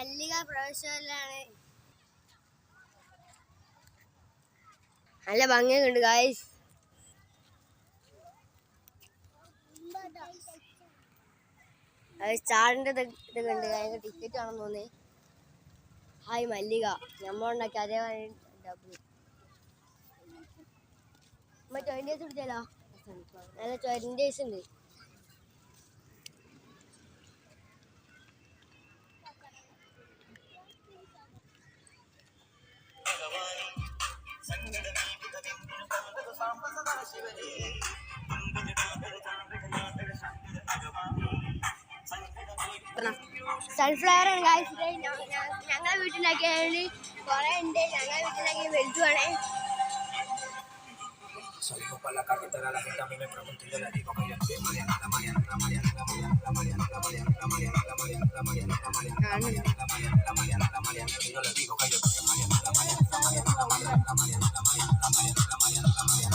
പ്രവേശനമാണ് നല്ല ഭംഗിയൊക്കെ ഉണ്ട് ഗായ്സ് സ്റ്റാറിന്റെ ഇതൊക്കെ ഉണ്ട് അതിന്റെ ടിക്കറ്റ് ആണെന്ന് തോന്നി ഹായ് മല്ലിക. നമ്മളുണ്ടാക്കി മറ്റേ ട്വന്റി ഡേയ്സ് പിടിച്ചാലോ? നല്ല ട്വന്റി ഡേയ്സ് ഉണ്ട്. സൺഫ്ലവർ ആണ് ഗായ്സ് ഞങ്ങളെ വീട്ടിലുണ്ടാക്കിയത് കുറെ ഉണ്ട് ഞങ്ങളെ വീട്ടിലുണ്ടാക്കിയ വലുതുമാണ് Salgo para la carretera, la gente a mí me pregunta y yo le digo que yo no soy Mariana, la Mariana, la Mariana, la Mariana, la Mariana, la Mariana, la Mariana, la Mariana, la Mariana, la Mariana, la Mariana, la Mariana, la Mariana,